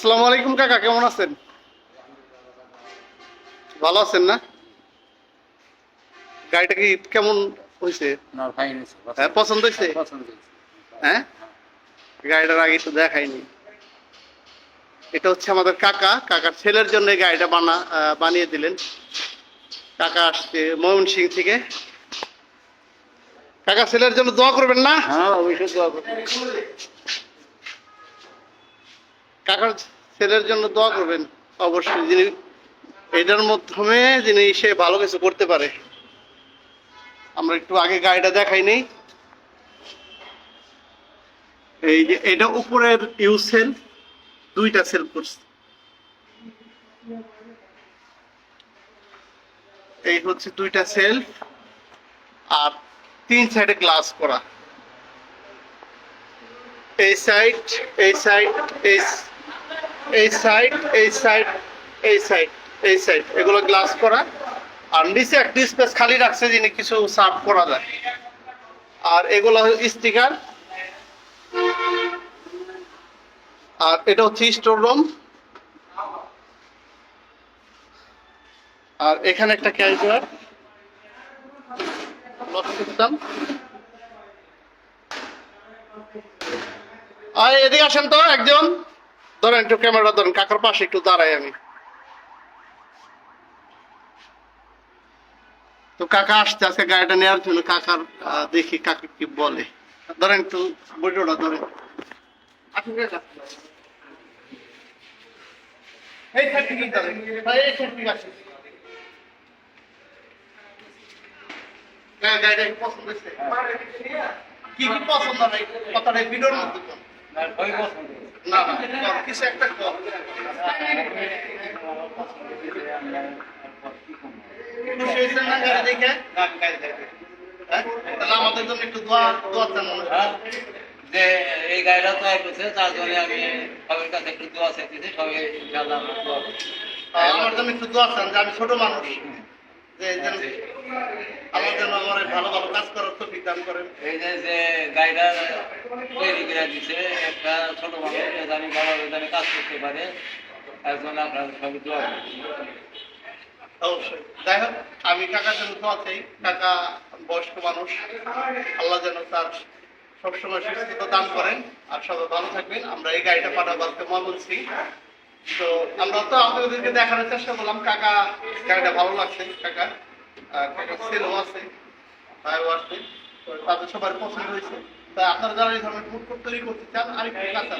আসসালামু আলাইকুম কাকা কেমন আছেন? ভালো আছেন না? গাড়িটা কি কেমন হয়েছে? হ্যাঁ পছন্দ হয়েছে? হ্যাঁ গাড়িটার আগে তো দেখাইনি। এটা হচ্ছে আমাদের কাকা। কাকার ছেলের জন্য এই গাড়িটা বানা বানিয়ে দিলেন। কাকা আসছে ময়মনসিং থেকে। কাকা ছেলের জন্য দোয়া করবেন না? হ্যাঁ অবশ্যই দোয়া করব। কাকার ছেলের জন্য দোয়া করবেন। অবশ্যই যিনি এটার মাধ্যমে যিনি সে ভালো কিছু করতে পারে। আমরা একটু আগে গাড়িটা দেখাই নেই। এই যে এটা উপরের ইউ সেল, দুইটা সেল করছে। এই হচ্ছে দুইটা সেল আর তিন সাইডে গ্লাস করা। এই সাইড এই সাইড, এই এই সাইড এই সাইড এই সাইড এই সাইড এগুলো গ্লাস করা। আর নিচে একটা স্পেস খালি রাখছে যিনি কিছু সার্ভ করা যায়। আর এগুলো স্টিকার আর এটা হচ্ছে স্টোর রুম আর এখানে একটা ক্যারিয়ার আর এদিকে আসেন তো একজন। ধরেন একটু ক্যামেরা ধরেন, কাকার পাশে একটু দাঁড়াই আমি। তো কাকা আসতে আজকে গাড়িটা নেওয়ার জন্য কাকার দেখি কাকা কি বলে। ধরেন একটু বইটা ধরেন। গাড়িটা কি কি পছন্দ হয়? কথাটা ভিডিওর মধ্যে। না, সবই পছন্দ হয়েছে। না না কিছু একটা কর খুশি হয়েছেন না গাড়ি দেখে না, গাড়ি দেখে। হ্যাঁ? তাহলে আমাদের জন্য একটু দোয়া দোয়া চান হয়। হ্যাঁ, যে এই গাড়িটা তৈরি করছে তার জন্য আমি সবার কাছে একটু দোয়া চাইতেছি সবাই ইনশাআল্লাহ আমার দোয়া আমার জন্য একটু দোয়া চান যে আমি ছোট মানুষ যে আমার জন্য আমার ভালো ভালো কাজ করার তো দান করেন এই যে যে গাড়িটা যে জানি ভালোভাবে কাজ করতে পারে আমি কাকার জন্য দোয়া চাই কাকা বয়স্ক মানুষ, আল্লাহ যেন তার সবসময় সুস্থতা দান করেন। আর সবাই ভালো থাকবেন। আমরা এই গাড়িটা পাঠাবো আজকে বলছি তো আমরা তো আপনাদেরকে দেখানোর চেষ্টা করলাম, কাকা গাড়িটা ভালো লাগছে, কাকা কাকা ছেলেও আছে, ভাইও আছে তাদের সবার পছন্দ হয়েছে। তা আপনারা যারা এই ধরনের ফুড কোর্ট তৈরি করতে চান আর একটু কাছে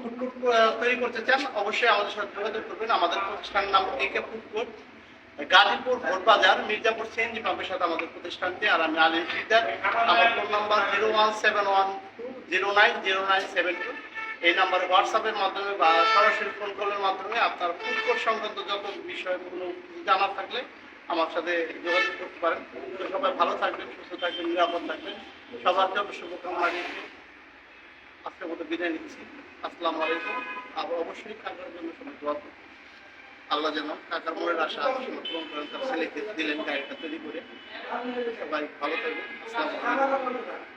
ফুড কোর্ট তৈরি করতে চান অবশ্যই আমাদের সাথে যোগাযোগ করবেন। আমাদের প্রতিষ্ঠানের নাম একে ফুড কোর্ট গাজীপুর ভোট বাজার মির্জাপুর সিএনজি পাম্পের সাথে আমাদের প্রতিষ্ঠানটি আর আমি আলিম ফিদার আমার phone number zero one seven one two zero nine zero nine seven two. এই নাম্বারে হোয়াটসঅ্যাপের মাধ্যমে বা সরাসরি ফোন কলের মাধ্যমে আপনার ফুড কোর্ট সংক্রান্ত যত বিষয়গুলো জানার থাকলে আমার সাথে যোগাযোগ করতে পারেন। সবাই ভালো থাকবেন, সুস্থ থাকবেন, নিরাপদ থাকবেন। সবার জন্য শুভকামনা রেখে আজকের মতো বিদায় নিচ্ছি। আসসালামু আলাইকুম। আর অবশ্যই কাকার জন্য সবাই দোয়া করুন আল্লাহ যেন কাকার মনের আশা পূরণ করেন, তার ছেলেকে দিলেন গাড়িটা তৈরি করে। সবাই ভালো থাকবেন। আসসালামু আলাইকুম।